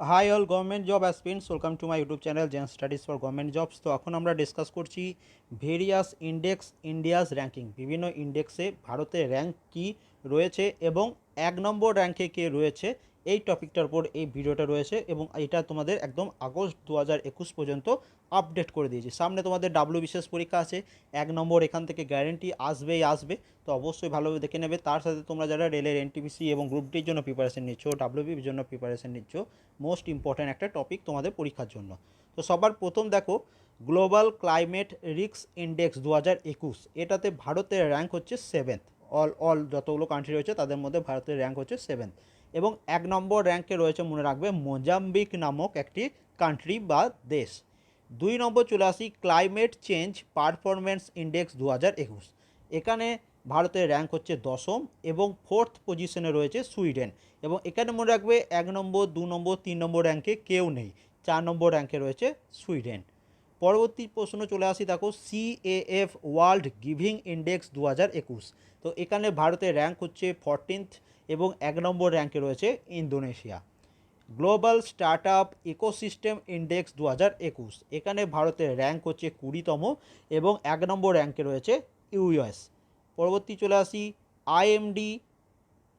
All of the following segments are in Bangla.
Hi all government job aspirants welcome to my YouTube channel Zen studies for government jobs তো এখন আমরা ডিসকাস করছি ভেরিয়াস ইন্ডেক্স ইন্ডিয়াস র্যাঙ্কিং বিভিন্ন ইন্ডেক্সে ভারতের র্যাঙ্ক কী রয়েছে এবং এক নম্বর র্যাঙ্কে কে রয়েছে? এই টপিকটার উপর এই ভিডিওটা রয়েছে এবং এটা তোমাদের একদম আগস্ট দু হাজার একুশ পর্যন্ত আপডেট করে দিয়েছি। সামনে তোমাদের ডাব্লিউ বিশেষ পরীক্ষা আছে, এক নম্বর এখান থেকে গ্যারেন্টি আসবেই আসবে, তো অবশ্যই ভালোভাবে দেখে নেবে। তার সাথে তোমরা যারা রেলের এনটিপিসি এবং গ্রুপ ডির জন্য প্রিপারেশন নিচ্ছ ডাব্লিউবির জন্য প্রিপারেশন নিচ্ছ মোস্ট ইম্পর্ট্যান্ট একটা টপিক তোমাদের পরীক্ষার জন্য। তো সবার প্রথম দেখো গ্লোবাল ক্লাইমেট রিক্স ইন্ডেক্স দু হাজার একুশ, এটাতে ভারতের র্যাঙ্ক হচ্ছে সেভেন্থ অল অল যতগুলো কান্ট্রি রয়েছে, তাদের মধ্যে ভারতের র্যাঙ্ক হচ্ছে সেভেন্থ এবং এক নম্বর র্যাঙ্কে রয়েছে মনে রাখবে মোজাম্বিক নামক একটি কান্ট্রি বা দেশ। দুই নম্বর চলে আসি ক্লাইমেট চেঞ্জ পারফরমেন্স ইন্ডেক্স দু হাজার একুশ। এখানে ভারতের র্যাঙ্ক হচ্ছে দশম এবং ফোর্থ পজিশনে রয়েছে সুইডেন। এবং এখানে মনে রাখবে এক নম্বর, দু নম্বর, তিন নম্বর র্যাঙ্কে কেউ নেই। চার নম্বর র্যাঙ্কে রয়েছে সুইডেন। পরবর্তী প্রশ্ন চলে আসি দেখো সিএএফ ওয়ার্ল্ড গিভিং ইন্ডেক্স দু হাজার একুশ। তো এখানে ভারতের র্যাঙ্ক হচ্ছে ফরটিন্থ এবং এক নম্বর র্যাঙ্কে রয়েছে Indonesia. Global start up ecosystem index দু হাজার একুশ। এখানে ভারতের র্যাঙ্ক হচ্ছে কুড়িতম এবং এক নম্বর র্যাঙ্কে রয়েছে ইউএস। পরবর্তী চলে আসি আইএমডি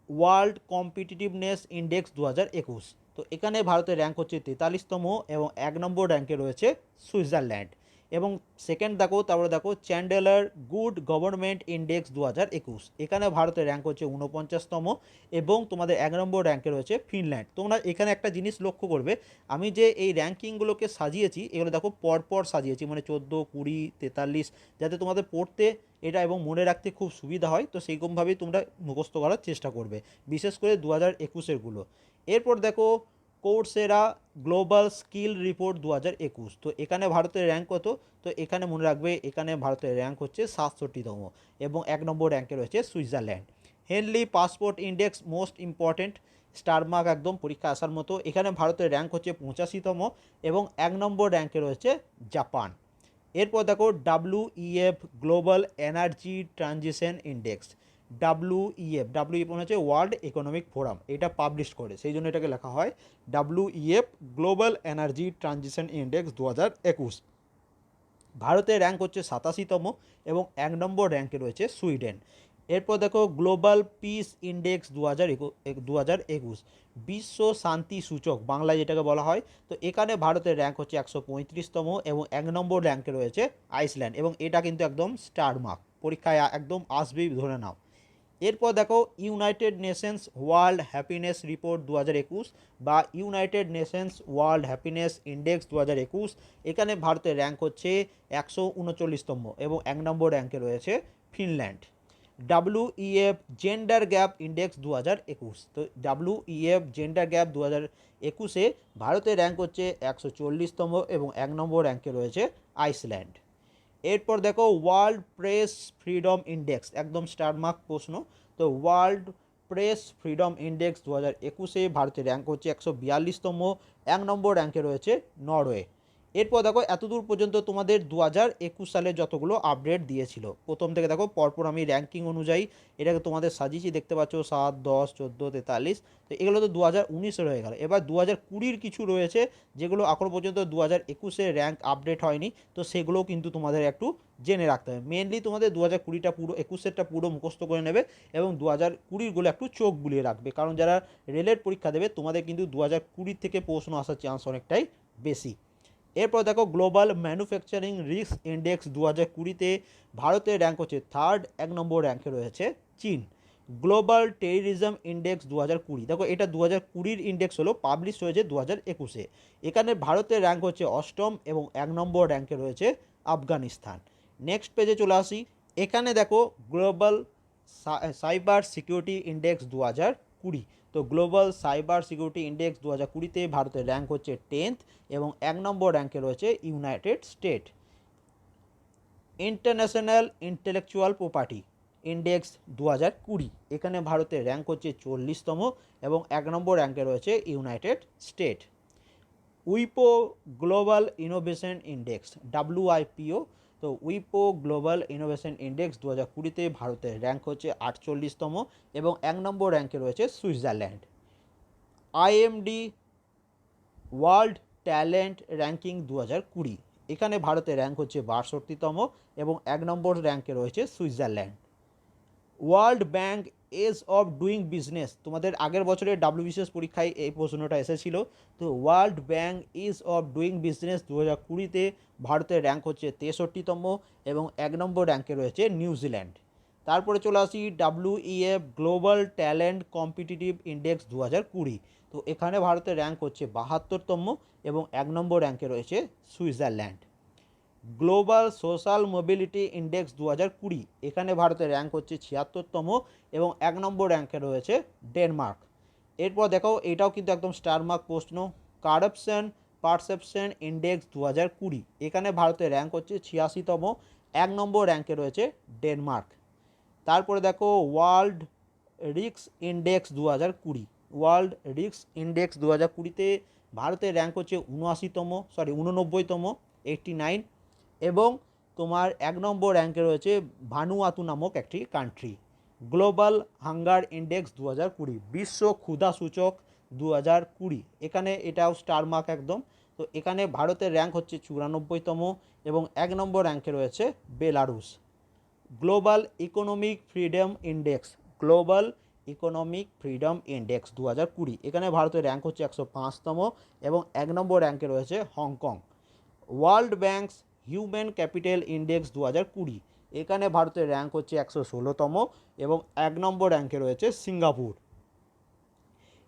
ওয়ার্ল্ড কম্পিটিটিভনেস ইন্ডেক্স দু হাজার একুশ। তো এখানে ভারতের র্যাঙ্ক হচ্ছে তেতাল্লিশতম এবং এক নম্বর র্যাঙ্কে রয়েছে সুইজারল্যান্ড। এবং সেকেন্ড দেখো, তারপরে দেখো চ্যান্ডেলার গুড গভর্নমেন্ট ইন্ডেক্স দু হাজার একুশ। এখানে ভারতের র্যাঙ্ক হচ্ছে উনপঞ্চাশতম এবং তোমাদের এক নম্বর র্যাঙ্কে রয়েছে ফিনল্যান্ড তোমরা এখানে একটা জিনিস লক্ষ্য করবে, আমি যে এই র্যাঙ্কিংগুলোকে সাজিয়েছি, এগুলো দেখো পরপর সাজিয়েছি মানে চোদ্দ, কুড়ি, তেতাল্লিশ, যাতে তোমাদের পড়তে এটা এবং মনে রাখতে খুব সুবিধা হয়, তো সেইরকমভাবেই তোমরা মুখস্থ করার চেষ্টা করবে, বিশেষ করে দু হাজার একুশেরগুলো এরপর দেখো কোর্সেরা গ্লোবাল স্কিল রিপোর্ট দু হাজার একুশ। তো এখানে ভারতের র্যাঙ্ক কত? তো এখানে মনে রাখবে, এখানে ভারতের র্যাঙ্ক হচ্ছে সাতষট্টিতম এবং এক নম্বর র্যাঙ্কে রয়েছে Switzerland. Henley passport index most important star mark একদম পরীক্ষা আসার মতো। এখানে ভারতের র্যাঙ্ক হচ্ছে পঁচাশিতম এবং এক নম্বর র্যাঙ্কে রয়েছে জাপান। এরপর দেখো W EF global energy transition index. W EF W মানে হচ্ছে ওয়ার্ল্ড ইকোনমিক ফোরাম এটা পাবলিশ করে, সেই জন্য এটাকে লেখা হয় W EF global energy transition index দু হাজার একুশ। ভারতের র্যাঙ্ক হচ্ছে সাতাশিতম এবং এক নম্বর র্যাঙ্কে রয়েছে সুইডেন। এরপর দেখো গ্লোবাল পিস ইন্ডেক্স দু হাজার দু হাজার একুশ। বিশ্ব শান্তি সূচক, বাংলায় যেটাকে বলা হয়, তো এখানে ভারতের র্যাঙ্ক হচ্ছে একশো পঁয়ত্রিশতম এবং এক নম্বর র্যাঙ্কে রয়েছে আইসল্যান্ড এবং এটা কিন্তু একদম স্টার মার্ক পরীক্ষায় একদম আসবেই ধরে নাও। এরপর দেখো United Nations World Happiness Report দু হাজার একুশ বা United Nations World Happiness Index দু হাজার একুশ। এখানে ভারতের র্যাঙ্ক হচ্ছে একশো উনচল্লিশতম এবং এক নম্বর র্যাঙ্কে রয়েছে Finland W EF gender gap index দু হাজার একুশ। তো ডাব্লু ইএফ জেন্ডার গ্যাপ দু হাজার একুশে ভারতের র্যাঙ্ক হচ্ছে একশো চল্লিশতম এবং এক নম্বর র্যাঙ্কে রয়েছে আইসল্যান্ড এরপর দেখো ওয়ার্ল্ড প্রেস ফ্রিডম ইন্ডেক্স, একদম স্টারমার্ক প্রশ্ন। তো ওয়ার্ল্ড প্রেস ফ্রিডম ইন্ডেক্স দু হাজার একুশে ভারতের র্যাঙ্ক হচ্ছে একশো বিয়াল্লিশতম, এক নম্বর র্যাঙ্কে রয়েছে নরওয়ে। এরপর দেখো, এতদূর পর্যন্ত তোমাদের দু হাজার একুশ সালে যতগুলো আপডেট দিয়েছিল। প্রথম থেকে দেখো, পরপর আমি র্যাঙ্কিং অনুযায়ী এটাকে তোমাদের সাজিয়েছি, দেখতে পাচ্ছ, সাত, দশ, চোদ্দ, তেতাল্লিশ। তো এগুলো তো দু হাজার উনিশে রয়ে গেল। এবার দু হাজার কুড়ির কিছু রয়েছে, যেগুলো এখনও পর্যন্ত দু হাজার একুশে র্যাঙ্ক আপডেট হয়নি। তো সেগুলোও কিন্তু তোমাদের একটু জেনে রাখতে হবে। মেনলি তোমাদের দু হাজার কুড়িটা পুরো, একুশেরটা পুরো মুখস্থ করে নেবে এবং দু হাজার কুড়িরগুলো একটু চোখ বুলিয়ে রাখবে। কারণ যারা রেলের পরীক্ষা দেবে, তোমাদের কিন্তু দু হাজার কুড়ির থেকে প্রশ্ন আসার চান্স অনেকটাই বেশি। এরপর দেখো গ্লোবাল ম্যানুফ্যাকচারিং রিস্ক ইন্ডেক্স দু হাজার কুড়িতে ভারতের র্যাঙ্ক হচ্ছে থার্ড এক নম্বর র্যাঙ্কে রয়েছে চীন। গ্লোবাল টেরিজম ইন্ডেক্স দু হাজার কুড়ি। দেখো, এটা দু হাজার কুড়ির ইন্ডেক্স হলো পাবলিশ হয়েছে দু হাজার একুশে। এখানে ভারতের র্যাঙ্ক হচ্ছে অষ্টম এবং এক নম্বর র্যাঙ্কে রয়েছে আফগানিস্তান। নেক্সট পেজে চলে আসি। এখানে দেখো গ্লোবাল সাইবার সিকিউরিটি ইন্ডেক্স দু হাজার কুড়ি। তো গ্লোবাল সাইবার সিকিউরিটি ইন্ডেক্স দু হাজার কুড়িতে ভারতের র্যাঙ্ক হচ্ছে টেন্থ এবং এক নম্বর র্যাঙ্কে রয়েছে United State International Intellectual Property Index দু হাজার কুড়ি, এখানে ভারতের র্যাঙ্ক হচ্ছে চল্লিশতম এবং এক নম্বর র্যাঙ্কে রয়েছে ইউনাইটেড স্টেট উইপো গ্লোবাল ইনোভেশন ইন্ডেক্স ডাব্লিউআইপিও তো উইপো গ্লোবাল ইনোভেশন ইন্ডেক্স দু হাজার কুড়িতে ভারতের র্যাঙ্ক হচ্ছে আটচল্লিশতম এবং এক নম্বর র্যাঙ্কে রয়েছে Switzerland. IMD World Talent Ranking দু হাজার কুড়ি। এখানে ভারতের র্যাঙ্ক হচ্ছে বাষট্টিতম এবং এক নম্বর র্যাঙ্কে রয়েছে Switzerland. World Bank ease of doing business. তোমাদের আগের বছরের ডাব্লিউবিসিএস পরীক্ষায় এই প্রশ্নটা এসেছিল। তো World Bank ease of doing business দু হাজার কুড়িতে ভারতের র্যাঙ্ক হচ্ছে তেষট্টিতম এবং এক নম্বর র্যাঙ্কে রয়েছে নিউজিল্যান্ড। তারপরে চলে আসি WEF global talent competitive index দু হাজার কুড়ি। তো এখানে ভারতের র্যাঙ্ক হচ্ছে বাহাত্তরতম এবং এক নম্বর র্যাঙ্কে রয়েছে Switzerland. Global social mobility index দু হাজার কুড়ি। এখানে ভারতের র্যাঙ্ক হচ্ছে ছিয়াত্তরতম এবং এক নম্বর র্যাঙ্কে রয়েছে ডেনমার্ক এরপর দেখো, এটাও কিন্তু একদম স্টার মার্ক প্রশ্ন। কারাপশন পারসেপশন ইন্ডেক্স দু হাজার কুড়ি। এখানে ভারতের র্যাঙ্ক হচ্ছে ছিয়াশিতম, এক নম্বর র্যাঙ্কে রয়েছে ডেনমার্ক তারপরে দেখো ওয়ার্ল্ড রিক্স ইন্ডেক্স দু হাজার কুড়ি। ওয়ার্ল্ড রিক্স ইন্ডেক্স দু হাজার কুড়িতে ভারতের র্যাঙ্ক হচ্ছে উনআশিতম সরি উননব্বইতম এইটটি নাইন এবং তোমার এক নম্বর র্যাঙ্কে রয়েছে ভানুয়াতু নামক একটি কান্ট্রি গ্লোবাল হাঙ্গার ইন্ডেক্স দু হাজার কুড়ি, বিশ্ব ক্ষুধা সূচক দু হাজার কুড়ি। এখানে এটাও স্টার মার্ক একদম। তো এখানে ভারতের র্যাঙ্ক হচ্ছে চুরানব্বইতম এবং এক নম্বর র্যাঙ্কে রয়েছে Belarus global economic freedom index global economic freedom index দু হাজার কুড়ি। এখানে ভারতের র্যাঙ্ক হচ্ছে একশো পাঁচতম এবং এক নম্বর র্যাঙ্কে রয়েছে Hong Kong World Banks human capital index দু হাজার কুড়ি। এখানে ভারতের র্যাঙ্ক হচ্ছে একশো ষোলোতম এবং এক নম্বর র্যাঙ্কে রয়েছে সিঙ্গাপুর।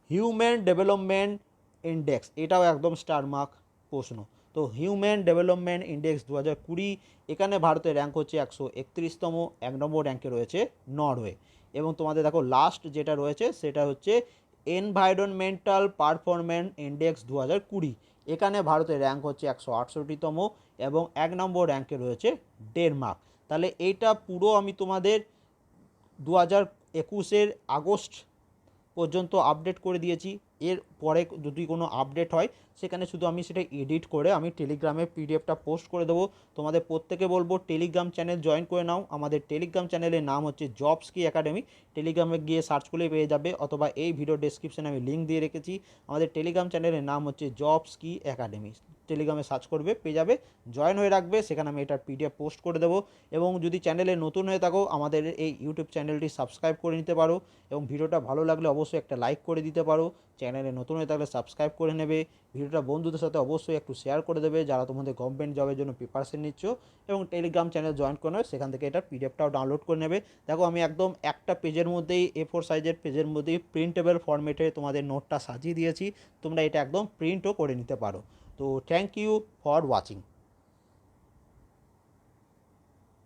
হিউম্যান ডেভেলপমেন্ট ইন্ডেক্স, এটাও একদম স্টার মার্ক প্রশ্ন। তো হিউম্যান ডেভেলপমেন্ট ইন্ডেক্স দু হাজার কুড়ি, এখানে ভারতের র্যাঙ্ক হচ্ছে একশো একত্রিশতম, এক নম্বর র্যাঙ্কে রয়েছে নরওয়ে। এবং তোমাদের দেখো লাস্ট যেটা রয়েছে, সেটা হচ্ছে এনভায়রনমেন্টাল পারফরম্যান্স ইন্ডেক্স দু হাজার কুড়ি। এখানে ভারতের র্যাঙ্ক হচ্ছে একশো আটষট্টিতম এবং এক নম্বর র্যাঙ্কে রয়েছে ডেনমার্ক তাহলে এইটা পুরো আমি তোমাদের দু হাজার একুশের আগস্ট পর্যন্ত আপডেট করে দিয়েছি। এর পরে যদি কোনো আপডেট হয়, সেখানে শুধু আমি সেটা এডিট করে আমি টেলিগ্রামে পিডিএফটা পোস্ট করে দেবো। তোমাদের প্রত্যেকে বলব টেলিগ্রাম চ্যানেল জয়েন করে নাও। আমাদের টেলিগ্রাম চ্যানেলের নাম হচ্ছে জবস কি একাডেমি টেলিগ্রামে গিয়ে সার্চ করলেই পেয়ে যাবে, অথবা এই ভিডিও ডেসক্রিপশানে আমি লিঙ্ক দিয়ে রেখেছি। আমাদের টেলিগ্রাম চ্যানেলের নাম হচ্ছে জবস কি একাডেমি টেলিগ্রামে সার্চ করবে, পেয়ে যাবে জয়েন হয়ে রাখবে, সেখানে আমি এটার পিডিএফ পোস্ট করে দেবো। এবং যদি চ্যানেলে নতুন হয়ে থাকো, আমাদের এই ইউটিউব চ্যানেলটি সাবস্ক্রাইব করে নিতে পারো। এবং ভিডিওটা ভালো লাগলে অবশ্যই একটা লাইক করে দিতে পারো। চ্যানেলে নতুন হয়ে থাকলে সাবস্ক্রাইব করে নেবে। ভিডিওটা বন্ধুদের সাথে অবশ্যই একটু শেয়ার করে দেবে। যারা তোমাদের গভর্নমেন্ট জবের জন্য প্রিপারেশন নিচ্ছ এবং টেলিগ্রাম চ্যানেল জয়েন করে নেবে সেখান থেকে এটা পিডিএফটাও ডাউনলোড করে নেবে। দেখো, আমি একদম একটা পেজের মধ্যেই এ ফোর সাইজের পেজের মধ্যেই প্রিন্টেবল ফর্মেটে তোমাদের নোটটা সাজিয়ে দিয়েছি। তোমরা এটা একদম প্রিন্টও করে নিতে পারো। তো থ্যাংক ইউ ফর ওয়াচিং